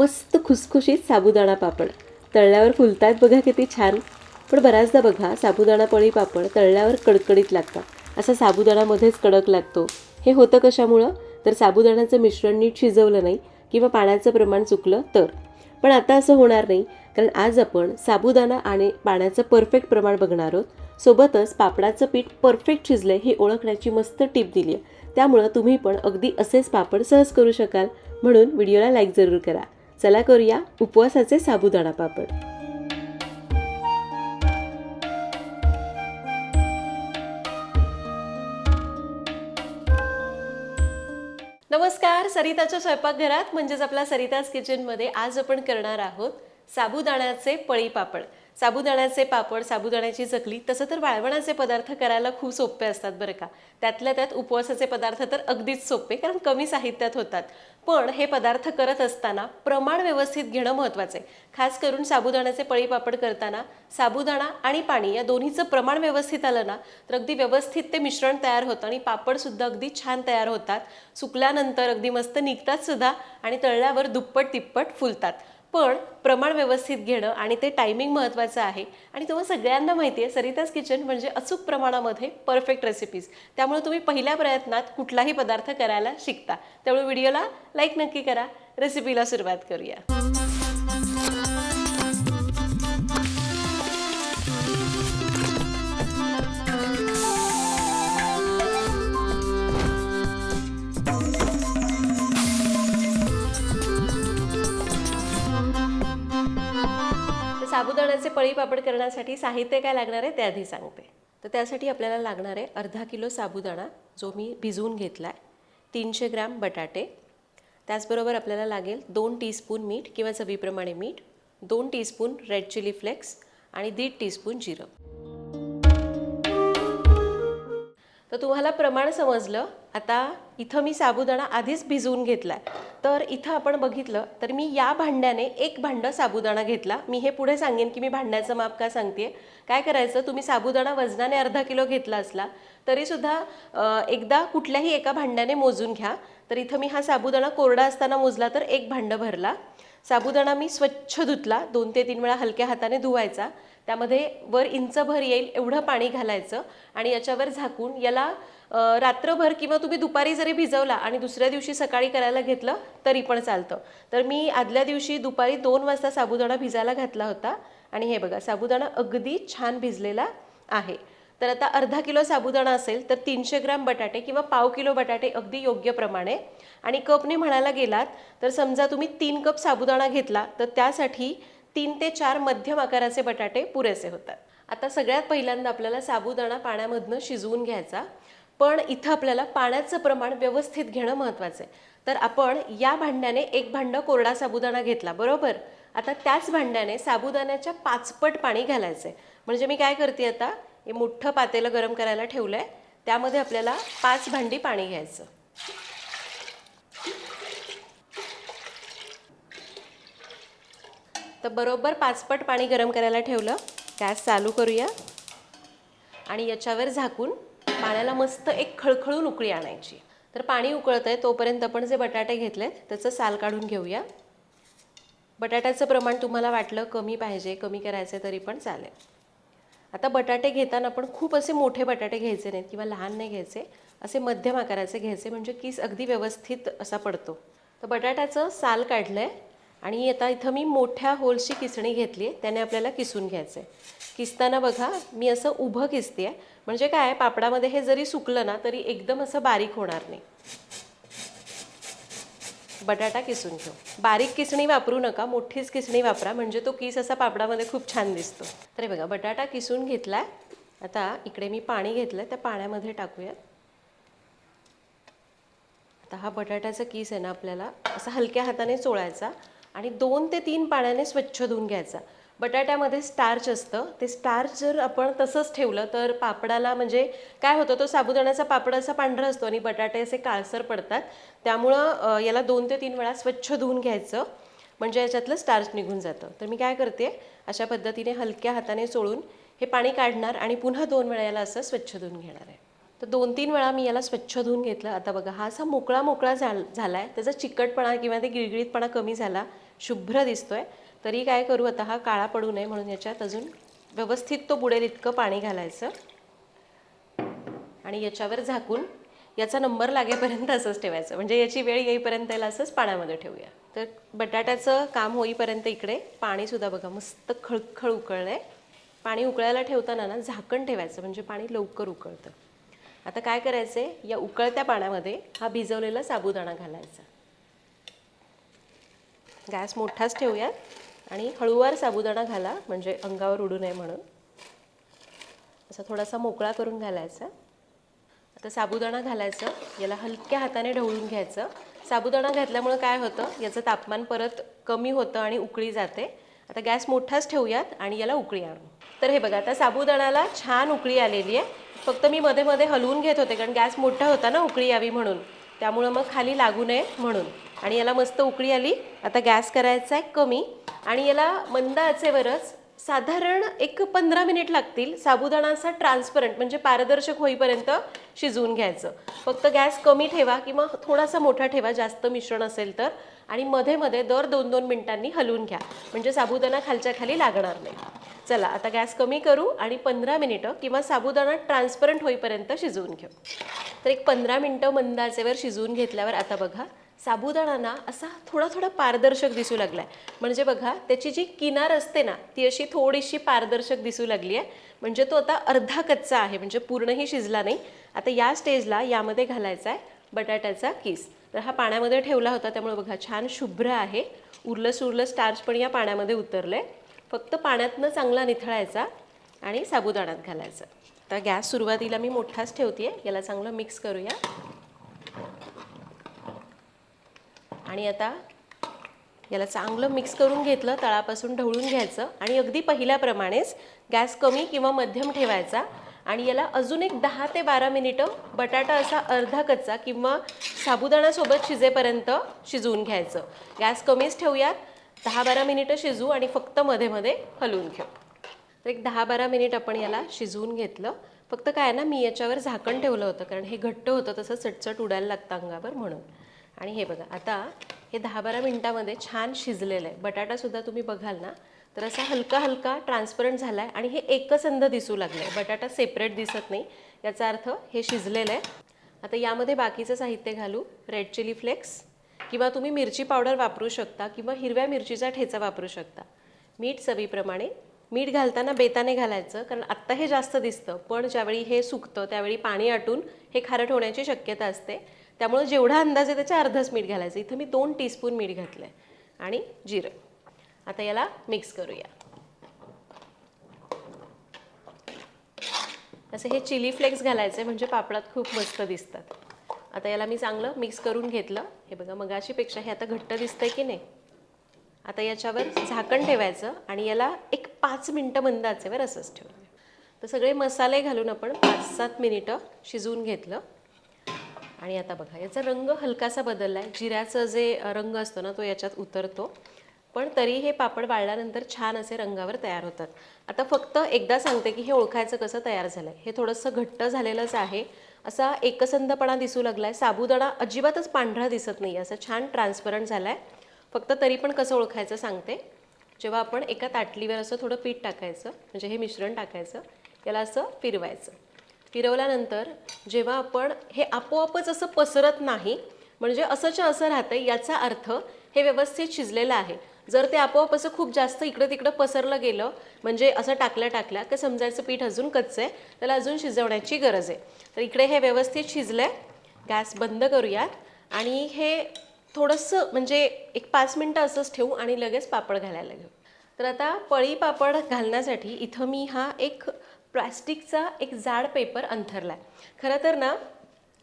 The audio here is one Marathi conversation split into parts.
मस्त खुसखुशीत साबुदाणा पापड. तळल्यावर फुलतात बघा किती छान. पण बऱ्याचदा बघा साबुदाणा पळी पापड तळल्यावर कडकडीत लागतात. असा साबुदाणामध्येच कडक लागतो. हे होतं कशामुळं? तर साबुदाण्याचं मिश्रण नीट शिजवलं नाही किंवा पाण्याचं प्रमाण चुकलं तर. पण आता असं होणार नाही कारण आज आपण साबुदाणा आणि पाण्याचं परफेक्ट प्रमाण बघणार आहोत. सोबतच पापडाचं पीठ परफेक्ट शिजलंय हे ओळखण्याची मस्त टीप दिली आहे त्यामुळं तुम्ही पण अगदी असेच पापड सहज करू शकाल. म्हणून व्हिडिओला लाईक जरूर करा. चला करूया उपवासाचे साबुदाणा पापड. नमस्कार सरिताच्या स्वयंपाकघरात म्हणजेच आपल्या सरिताज किचनमध्ये आज आपण करणार आहोत साबुदाण्याचे पळी पापड. साबुदाण्याचे पापड साबुदाण्याची चकली तसं तर वाळवणाचे पदार्थ करायला खूप सोपे असतात बरं का. त्यातल्या त्यात उपवासाचे पदार्थ तर अगदीच सोपे कारण कमी साहित्यात होतात. पण हे पदार्थ करत असताना प्रमाण व्यवस्थित घेणं महत्त्वाचं आहे. खास करून साबुदाण्याचे पळी पापड करताना साबुदाणा आणि पाणी या दोन्हीचं प्रमाण व्यवस्थित आलं ना तर अगदी व्यवस्थित ते मिश्रण तयार होतं आणि पापडसुद्धा अगदी छान तयार होतात. सुकल्यानंतर अगदी मस्त निघतात सुद्धा आणि तळल्यावर दुप्पट तिप्पट फुलतात. पण प्रमाण व्यवस्थित घेणं आणि ते टायमिंग महत्त्वाचं आहे. आणि तुम्हाला सगळ्यांना माहिती आहे सरिताज किचन म्हणजे अचूक प्रमाणामध्ये परफेक्ट रेसिपीज त्यामुळे तुम्ही पहिल्या प्रयत्नात कुठलाही पदार्थ करायला शिकता. त्यामुळे व्हिडिओला लाईक नक्की करा. रेसिपीला सुरुवात करूया. साबुदाण्याचे पळी पापड करण्यासाठी साहित्य काय लागणार आहे ते आधी सांगते. तर त्यासाठी आपल्याला लागणार आहे अर्धा किलो साबुदाणा जो मी भिजवून घेतला आहे तीनशे ग्रॅम बटाटे. त्याचबरोबर आपल्याला लागेल दोन टीस्पून मीठ किंवा चवीप्रमाणे मीठ दोन टीस्पून रेड चिली फ्लेक्स आणि दीड टीस्पून जिरं. तर तुम्हाला प्रमाण समजलं. आता इथं मी साबुदाणा आधीच भिजवून घेतला तर इथं आपण बघितलं तर मी या भांड्याने एक भांडं साबुदाणा घेतला. मी हे पुढे सांगेन की मी भांड्याचं माप का सांगते काय करायचं तुम्ही साबुदाणा वजनाने अर्धा किलो घेतला असला तरीसुद्धा एकदा कुठल्याही एका भांड्याने मोजून घ्या. तर इथं मी हा साबुदाणा कोरडा असताना मोजला तर एक भांडं भरला. साबुदाणा मी स्वच्छ धुतला. दोन ते तीन वेळा हलक्या हाताने धुवायचा. त्यामध्ये वर इंचभर येईल एवढं पाणी घालायचं आणि याच्यावर झाकून याला रात्रभर किंवा तुम्ही दुपारी जरी भिजवला आणि दुसऱ्या दिवशी सकाळी करायला घेतलं तरी पण चालतं. तर मी आदल्या दिवशी दुपारी दोन वाजता साबुदाणा भिजायला घातला होता. आणि हे बघा साबुदाणा अगदी छान भिजलेला आहे. तर आता अर्धा किलो साबुदाणा असेल तर तीनशे ग्रॅम बटाटे किंवा पाव किलो बटाटे अगदी योग्य प्रमाणे. आणि कपने म्हणायला गेलात तर समजा तुम्ही तीन कप साबुदाणा घेतला तर त्यासाठी तीन ते चार मध्यम आकाराचे बटाटे पुरेसे होतात. आता सगळ्यात पहिल्यांदा आपल्याला साबुदाणा पाण्यामधनं शिजवून घ्यायचा. पण इथं आपल्याला पाण्याचं प्रमाण व्यवस्थित घेणं महत्त्वाचं आहे. तर आपण या भांड्याने एक भांडं कोरडा साबुदाणा घेतला बरोबर? आता त्याच भांड्याने साबुदाण्याच्या पाचपट पाणी घालायचं आहे म्हणजे मी काय करते आता? हे मोठं पातेलं गरम करायला ठेवलं आहे त्यामध्ये आपल्याला पाच भांडी पाणी घ्यायचं. तर बरोबर पाचपट पाणी गरम करायला ठेवलं. गॅस चालू करूया. आणि याच्यावर झाकून पाण्याला मस्त एक खळखळून उकळी आणायची. तर पाणी उकळत आहे तोपर्यंत आपण जे बटाटे घेतलेत त्याचं साल काढून घेऊया. बटाट्याचं प्रमाण तुम्हाला वाटलं कमी पाहिजे कमी करायचं तरी पण चालेल. आता बटाटे घेताना पण खूप असे मोठे बटाटे घ्यायचे नाहीत किंवा लहान नाही घ्यायचे. असे मध्यम आकाराचे घ्यायचे म्हणजे किस अगदी व्यवस्थित असा पडतो. तर बटाट्याचं साल काढलं आहे आणि आता इथं मी मोठ्या होलची किसणी घेतली आहे. त्याने आपल्याला किसून घ्यायचं आहे किसताना बघा मी असं उभं किसते आहे म्हणजे काय पापडामध्ये हे जरी सुकलं ना तरी एकदम असं बारीक होणार नाही. बटाटा किसून घेऊ. बारीक किसणी वापरू नका मोठीच किसणी वापरा म्हणजे तो किस असा पापडामध्ये खूप छान दिसतो. तर हे बघा बटाटा किसून घेतला आता इकडे मी पाणी घेतलं त्या पाण्यामध्ये टाकूयात. आता हा बटाट्याचा किस आहे ना आपल्याला असा हलक्या हाताने चोळायचा आणि दोन ते तीन पाण्याने स्वच्छ धुवून घ्यायचा. बटाट्यामध्ये स्टार्च असतं. ते स्टार्च जर आपण तसंच ठेवलं तर पापडाला म्हणजे काय होतं तो साबुदाण्याचा पापड असा पांढरा असतो आणि बटाटे असे काळसर पडतात. त्यामुळं याला दोन ते तीन वेळा स्वच्छ धुवून घ्यायचं. म्हणजे याच्यातलं स्टार्च निघून जातं. तर मी काय करते अशा पद्धतीने हलक्या हाताने चोळून हे पाणी काढणार आणि पुन्हा दोन वेळा याला असं स्वच्छ धुवून घेणार आहे. तर दोन तीन वेळा मी याला स्वच्छ धुवून घेतलं. आता बघा हा असा मोकळा मोकळा झाल झाला आहे त्याचा चिकटपणा किंवा ते गिळगिळीतपणा कमी झाला शुभ्र दिसतोय. तरी काय करू आता हा काळा पडू नये म्हणून याच्यात अजून व्यवस्थित तो बुडेल इतकं पाणी घालायचं. आणि याच्यावर झाकून याचा नंबर लागेपर्यंत असंच ठेवायचं. म्हणजे याची वेळ येईपर्यंत याला असंच पाण्यामध्ये ठेवूया. तर बटाट्याचं काम होईपर्यंत इकडे पाणीसुद्धा बघा मस्त खळखळ उकळलं आहे पाणी उकळायला ठेवताना ना झाकण ठेवायचं म्हणजे पाणी लवकर उकळतं. आता काय करायचं आहे या उकळत्या पाण्यामध्ये हा भिजवलेला साबुदाणा घालायचा. गॅस मोठाच ठेवूयात. आणि हळूवार साबुदाणा घाला म्हणजे अंगावर उडू नये म्हणून. असा थोडासा मोकळा करून घालायचा. आता साबुदाणा घालायचं याला हलक्या हाताने ढवळून घ्यायचं. साबुदाणा घातल्यामुळं काय होतं याचं तापमान परत कमी होतं आणि उकळी जाते. आता गॅस मोठाच ठेवूयात आणि याला उकळी आणू. तर हे बघा आता साबुदाणाला छान उकळी आलेली आहे. फक्त मी मध्ये मध्ये हलवून घेत होते कारण गॅस मोठा होता ना उकळी यावी म्हणून. त्यामुळं मग खाली लागू नये म्हणून. आणि याला मस्त उकळी आली. आता गॅस करायचा आहे कमी. आणि याला मंद आचेवरच साधारण एक पंधरा मिनिट लागतील साबुदाणा असा ट्रान्सपरंट म्हणजे पारदर्शक होईपर्यंत शिजवून घ्यायचं. फक्त गॅस कमी ठेवा किंवा थोडासा मोठा ठेवा जास्त मिश्रण असेल तर. आणि मध्ये मध्ये दर दोन दोन मिनिटांनी हलवून घ्या. म्हणजे साबुदाणा खालच्या खाली लागणार नाही. चला आता गॅस कमी करू आणि पंधरा मिनिटं किंवा साबुदाणा ट्रान्सपरंट होईपर्यंत शिजवून घेऊ. तर एक पंधरा मिनटं मंदाचेवर शिजवून घेतल्यावर आता बघा साबुदाणा ना असा थोडा थोडा पारदर्शक दिसू लागलाय. म्हणजे बघा त्याची जी किनार असते ना ती अशी थोडीशी पारदर्शक दिसू लागली आहे. म्हणजे तो आता अर्धा कच्चा आहे म्हणजे पूर्णही शिजला नाही. आता या स्टेजला यामध्ये घालायचा आहे बटाट्याचा किस. तर हा पाण्यामध्ये ठेवला होता त्यामुळे बघा छान शुभ्र आहे. उरलं सुरलं स्टार्च पण या पाण्यामध्ये उतरलं आहे फक्त पाण्यातनं चांगला निथळायचा आणि साबुदाण्यात घालायचा. तर गॅस सुरुवातीला मी मोठाच ठेवते आहे याला चांगलं मिक्स करूया. आणि आता याला चांगलं मिक्स करून घेतलं तळापासून ढवळून घ्यायचं आणि अगदी पहिल्याप्रमाणेच गॅस कमी किंवा मध्यम ठेवायचा. आणि याला अजून एक दहा ते बारा मिनिटं बटाटा असा अर्धा कच्चा किंवा साबुदाणासोबत शिजेपर्यंत शिजवून घ्यायचं. गॅस कमीच ठेवूयात. दहा बारा मिनिटं शिजवू आणि फक्त मध्ये मध्ये हलवून घेऊ. तर एक दहा बारा मिनिट आपण याला शिजवून घेतलं. फक्त काय ना मी याच्यावर झाकण ठेवलं होतं कारण हे घट्ट होतं तसं चटचट उडायला लागतं अंगावर म्हणून. आणि हे बघा आता हे दहा बारा मिनटामध्ये छान शिजलेलं आहे. बटाटासुद्धा तुम्ही बघाल ना तर असा हलका हलका ट्रान्सपरंट झाला आहे आणि हे एकसंध दिसू लागलं आहे बटाटा सेपरेट दिसत नाही याचा अर्थ हे शिजलेलं आहे. आता यामध्ये बाकीचं साहित्य घालू रेड चिली फ्लेक्स किंवा तुम्ही मिरची पावडर वापरू शकता किंवा हिरव्या मिरचीचा ठेचा वापरू शकता. मीठ चवीप्रमाणे मीठ घालताना बेताने घालायचं कारण आत्ता हे जास्त दिसतं पण ज्यावेळी हे सुकतं त्यावेळी पाणी आटून हे खारट होण्याची शक्यता असते. त्यामुळे जेवढा अंदाज आहे त्याच्या अर्धच मीठ घालायचं. इथं मी दोन टीस्पून मीठ घातलं आहे आणि जिरं. आता याला मिक्स करूया. असं हे चिली फ्लेक्स घालायचे म्हणजे पापडात खूप मस्त दिसतात. आता याला मी चांगलं मिक्स करून घेतलं. हे बघा मगाशीपेक्षा हे आता घट्ट दिसतंय की नाही? आता याच्यावर झाकण ठेवायचं आणि याला एक पाच मिनटं मंद आचेवर असंच ठेवायचं तर सगळे मसाले घालून आपण पाच सात मिनिटं शिजवून घेतलं. आणि आता बघा याचा रंग हलकासा बदलला आहे जिऱ्याचं जे रंग असतो ना तो याच्यात उतरतो. पण तरी हे पापड वाळल्यानंतर छान असे रंगावर तयार होतात. आता फक्त एकदा सांगते की हे ओळखायचं कसं तयार झालं आहे हे थोडंसं घट्ट झालेलंच आहे. असा एकसंधपणा दिसू लागला आहे साबुदाणा अजिबातच पांढरा दिसत नाही असं छान ट्रान्सपरंट झाला आहे फक्त तरी पण कसं ओळखायचं सांगते. जेव्हा आपण एका ताटलीवर असं थोडं पीठ टाकायचं म्हणजे हे मिश्रण टाकायचं याला असं फिरवायचं. फिरवल्यानंतर जेव्हा आपण हे आपोआपच असं पसरत नाही म्हणजे असंच्या असं राहतं याचा अर्थ हे व्यवस्थित शिजलेलं आहे. जर ते आपोआप असं खूप जास्त इकडं तिकडं पसरलं गेलं म्हणजे असं टाकल्या टाकल्या की समजायचं पीठ अजून कच्चं आहे त्याला अजून शिजवण्याची गरज आहे. तर इकडे हे व्यवस्थित शिजलं आहे गॅस बंद करूयात. आणि हे थोडंसं म्हणजे एक पाच मिनटं असंच ठेवू आणि लगेच पापड घालायला घेऊ. तर आता पळी पापड घालण्यासाठी इथं मी हा एक प्लास्टिकचा एक जाड पेपर अंथरला आहे खरं तर ना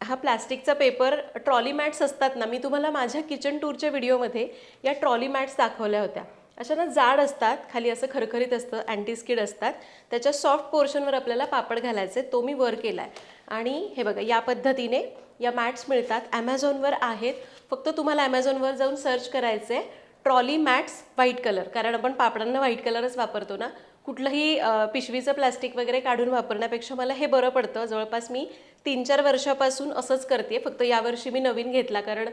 हा प्लास्टिकचा पेपर ट्रॉली मॅट्स असतात ना मी तुम्हाला माझ्या किचन टूरच्या व्हिडिओमध्ये या ट्रॉली मॅट्स दाखवल्या होत्या. अशा ना जाड असतात खाली असं खरखरीत असतं अँटीस्किड असतात. त्याच्या सॉफ्ट पोर्शनवर आपल्याला पापड घालायचे तो मी वर केला आहे आणि हे बघा या पद्धतीने या मॅट्स मिळतात. ॲमेझॉनवर आहेत. फक्त तुम्हाला ॲमेझॉनवर जाऊन सर्च करायचे ट्रॉली मॅट्स व्हाईट कलर. कारण आपण पापडांना व्हाईट कलरच वापरतो ना कुठलंही पिशवीचं प्लास्टिक वगैरे काढून वापरण्यापेक्षा मला हे बरं पडतं. जवळपास मी तीन चार वर्षापासून असंच करते फक्त यावर्षी मी नवीन घेतला कारण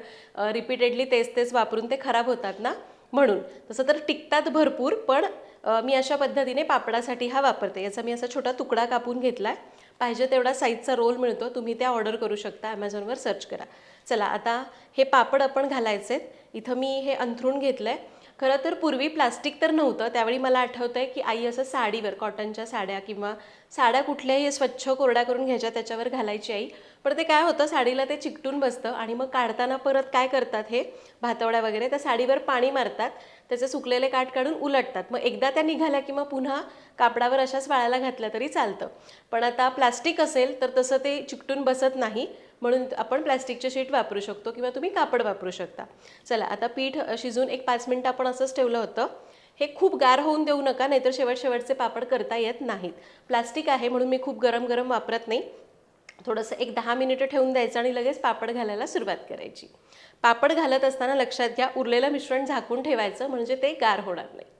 रिपीटेडली तेच तेच वापरून ते खराब होतात ना म्हणून. तसं तर टिकतात भरपूर पण मी अशा पद्धतीने पापडासाठी हा वापरते. याचा मी असा छोटा तुकडा कापून घेतला आहे पाहिजे तेवढा साईजचा रोल मिळतो. तुम्ही त्या ऑर्डर करू शकता. ॲमेझॉनवर सर्च करा. चला आता हे पापड आपण घालायचे इथं मी हे अंथरूण घेतलं आहे खरं तर पूर्वी प्लास्टिक तर नव्हतं. त्यावेळी मला आठवतं आहे की आई असं साडीवर कॉटनच्या साड्या किंवा साड्या कुठल्याही स्वच्छ कोरड्या करून घ्यायच्या त्याच्यावर घालायची आई. पण ते काय होतं साडीला ते चिकटून बसतं आणि मग काढताना परत काय करतात हे? भातवड्या वगैरे त्या साडीवर पाणी मारतात. त्याचे सुकलेले काठ काढून उलटतात. मग एकदा त्या निघाल्या किंवा पुन्हा कापडावर अशाच वाळायला घातल्या तरी चालतं. पण आता प्लास्टिक असेल तर तसं ते चिकटून बसत नाही. म्हणून आपण प्लॅस्टिकचे शीट वापरू शकतो किंवा तुम्ही कापड वापरू शकता. चला आता पीठ शिजून एक पाच मिनटं आपण असंच ठेवलं होतं. हे खूप गार होऊन देऊ नका नाहीतर शेवट शेवटचे पापड करता येत नाहीत. प्लास्टिक आहे म्हणून मी खूप गरम गरम वापरत नाही. थोडंसं एक दहा मिनिटं ठेवून द्यायचं आणि लगेच पापड घालायला सुरुवात करायची. पापड घालत असताना लक्षात घ्या उरलेलं मिश्रण झाकून ठेवायचं म्हणजे ते गार होणार नाही.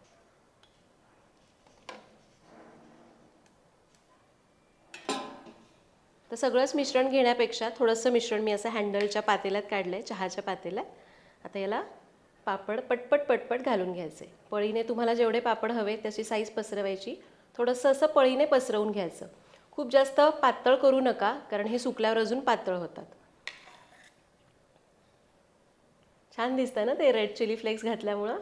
तर सगळंच मिश्रण घेण्यापेक्षा थोडंसं मिश्रण मी असं हँडलच्या पातेल्यात काढलं आहे चहाच्या पातेल्यात. आता याला पापड पटपट पटपट घालून घ्यायचे. पळीने तुम्हाला जेवढे पापड हवे त्याची साईज पसरवायची. थोडंसं असं पळीने पसरवून घ्यायचं. खूप जास्त पातळ करू नका कारण हे सुकल्यावर अजून पातळ होतात. छान दिसतं ना ते रेड चिली फ्लेक्स घातल्यामुळं?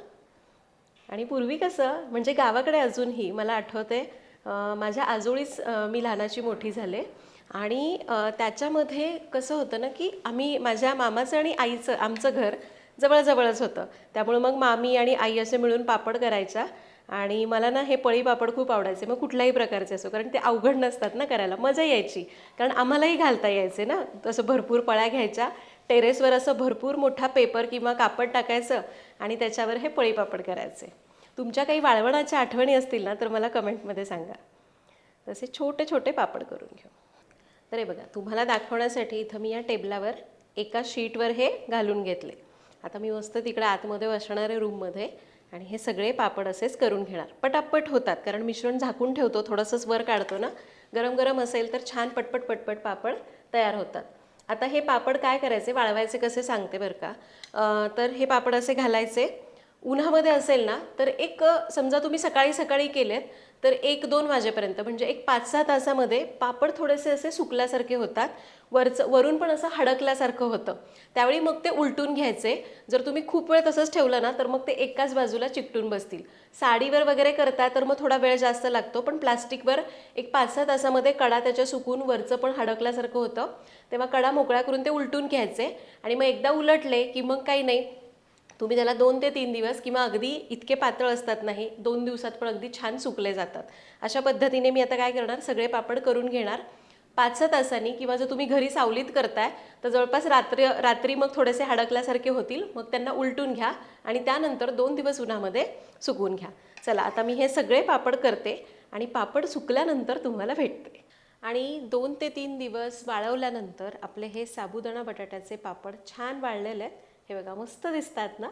आणि पूर्वी कसं म्हणजे गावाकडे अजूनही मला आठवते माझ्या आजोळीच मी लहानाची मोठी झाले. आणि त्याच्यामध्ये कसं होतं ना की आम्ही माझ्या मामाचं आणि आईचं आमचं घर जवळजवळच होतं. त्यामुळं मग मामी आणि आई असे मिळून पापड करायच्या. आणि मला ना हे पळी पापड खूप आवडायचे. मग कुठल्याही प्रकारचे असो कारण ते अवघड नसतात ना करायला. मजा यायची. कारण आम्हालाही घालता यायचे ना. तसं भरपूर पळ्या घ्यायच्या. टेरेसवर असं भरपूर मोठा पेपर किंवा कापड टाकायचं आणि त्याच्यावर हे पळी पापड करायचे. तुमच्या काही वाळवणाच्या आठवणी असतील ना तर मला कमेंटमध्ये सांगा. तसे छोटे छोटे पापड करून घेऊ. तर हे बघा तुम्हाला दाखवण्यासाठी इथं मी या टेबलावर एका शीटवर हे घालून घेतले. आता मी मस्त तिकडे आतमध्ये बसणाऱ्या रूममध्ये आणि हे सगळे पापड असेच करून घेणार. पटापट होतात कारण मिश्रण झाकून ठेवतो थोडंसंच वर काढतो ना. गरम गरम असेल तर छान पटपट पटपट पापड तयार होतात. आता हे पापड काय करायचे वाळवायचे कसे सांगते बरं का? तर हे पापड असे घालायचे. उन्हामध्ये असेल ना तर एक समजा तुम्ही सकाळी सकाळी केलेत तर एक दोन वाजेपर्यंत म्हणजे एक पाच सहा तासामध्ये पापड थोडेसे असे सुकल्यासारखे होतात. वरचं वरून पण असं हडकल्यासारखं होतं. त्यावेळी मग ते उलटून घ्यायचे. जर तुम्ही खूप वेळ तसंच ठेवलं ना तर मग ते एकाच बाजूला चिकटून बसतील. साडीवर वगैरे करताय तर मग थोडा वेळ जास्त लागतो पण प्लास्टिकवर एक पाच सहा तासामध्ये कडा त्याच्या सुकून वरचं पण हडकल्यासारखं होतं. तेव्हा कडा मोकळा करून ते उलटून घ्यायचे. आणि मग एकदा उलटले की मग काही नाही तुम्ही त्याला दोन ते तीन दिवस किंवा अगदी इतके पातळ असतात नाही दोन दिवसात पण अगदी छान सुकले जातात. अशा पद्धतीने मी आता काय करणार सगळे पापड करून घेणार. पाच सहा तासांनी किंवा जर तुम्ही घरी सावलीत करताय तर जवळपास रात्री रात्री मग थोडेसे हडकल्यासारखे होतील मग त्यांना उलटून घ्या आणि त्यानंतर दोन दिवस उन्हामध्ये सुकवून घ्या. चला आता मी हे सगळे पापड करते आणि पापड सुकल्यानंतर तुम्हाला भेटते. आणि दोन ते तीन दिवस वाळवल्यानंतर आपले हे साबुदाणा बटाट्याचे पापड छान वाळलेले आहेत. हे बघा मस्त दिसतात ना?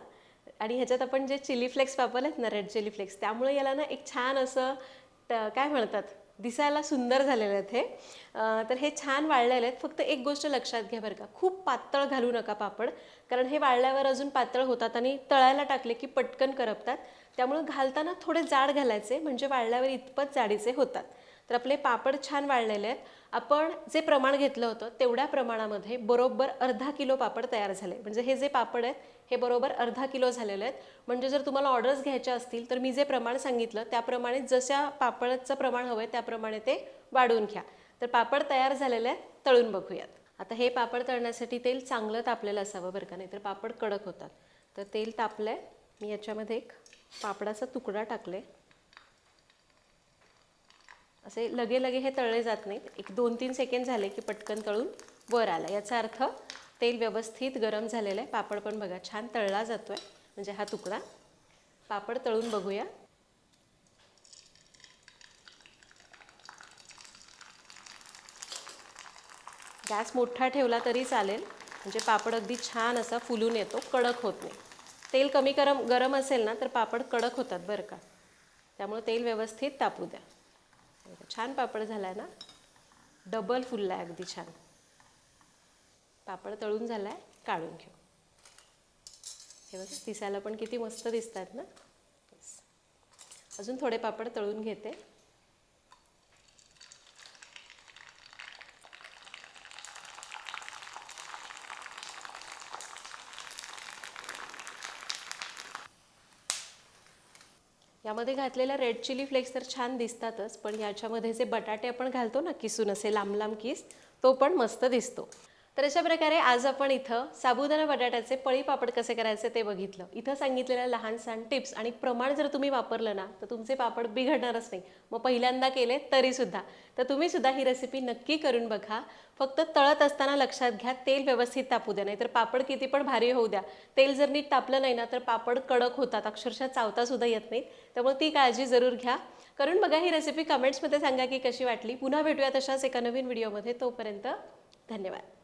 आणि ह्याच्यात आपण जे चिली फ्लेक्स वापरलेत ना रेड चिली फ्लेक्स त्यामुळे याला ना एक छान असं काय म्हणतात? दिसायला सुंदर झालेले आहेत हे. तर हे छान वाळलेले आहेत. फक्त एक गोष्ट लक्षात घ्या बरं का. खूप पातळ घालू नका पापड कारण हे वाळल्यावर अजून पातळ होतात आणि तळायला टाकले की पटकन करपतात. त्यामुळे घालताना थोडे जाड घालायचे म्हणजे वाळल्यावर इतपत जाडीचे होतात. तर आपले पापड छान वाळलेले आहेत. आपण जे प्रमाण घेतलं होतं तेवढ्या प्रमाणामध्ये बरोबर अर्धा किलो पापड तयार झाले. म्हणजे हे जे पापड आहेत हे बरोबर अर्धा किलो झालेले आहेत. म्हणजे जर तुम्हाला ऑर्डर्स घ्यायच्या असतील तर मी जे प्रमाण सांगितलं त्याप्रमाणे जशा पापडचं प्रमाण हवं आहे त्याप्रमाणे ते वाढवून घ्या. तर पापड तयार झालेले आहेत तळून बघूयात. आता हे पापड तळण्यासाठी तेल चांगलं तापलेलं असावं बरं का नाही तर पापड कडक होतात. तर तेल तापलं आहे मी याच्यामध्ये एक पापडाचा तुकडा टाकले असे लगे लगे हे तळले जात नाहीत. एक दोन तीन सेकंड झाले की पटकन तळून वर आलं. याचा अर्थ तेल व्यवस्थित गरम झालेलं आहे. पापड पण बघा छान तळला जातो आहे म्हणजे हा तुकडा. पापड तळून बघूया. गॅस मोठा ठेवला तरी चालेल. म्हणजे पापड अगदी छान असा फुलून येतो. कडक होत नाही. तेल कमी गरम गरम असेल ना तर पापड कडक होतात बरं का. त्यामुळे तेल व्यवस्थित तापू द्या. छान पापड झाला आहे ना? डबल फुलला आहे अगदी छान. पापड तळून झाला आहे काढून घेऊ. हे बघा दिसायला पण किती मस्त दिसतात ना? अजून थोडे पापड तळून घेते. यामध्ये घातलेल्या रेड चिली फ्लेक्स तर छान दिसतातच पण याच्यामध्ये जे बटाटे आपण घालतो ना किसून असे लांब लांब किस तो पण मस्त दिसतो. तर अशा प्रकारे आज आपण इथं साबुदाणा बटाट्याचे पळी पापड कसे करायचे ते बघितलं. इथं सांगितलेल्या लहान सहान टिप्स आणि प्रमाण जर तुम्ही वापरलं ना तर तुमचे पापड बिघडणारच नाही. मग पहिल्यांदा केले तरीसुद्धा तर तुम्ही सुद्धा ही रेसिपी नक्की करून बघा. फक्त तळत असताना लक्षात घ्या तेल व्यवस्थित तापू द्या. नाही तर पापड किती पण भारी होऊ द्या. तेल जर नीट तापलं नाही ना तर पापड कडक होतात. अक्षरशः चावतासुद्धा येत नाहीत. त्यामुळे ती काळजी जरूर घ्या. करून बघा ही रेसिपी कमेंट्समध्ये सांगा की कशी वाटली. पुन्हा भेटूया तशाच एका नवीन व्हिडिओमध्ये तोपर्यंत धन्यवाद.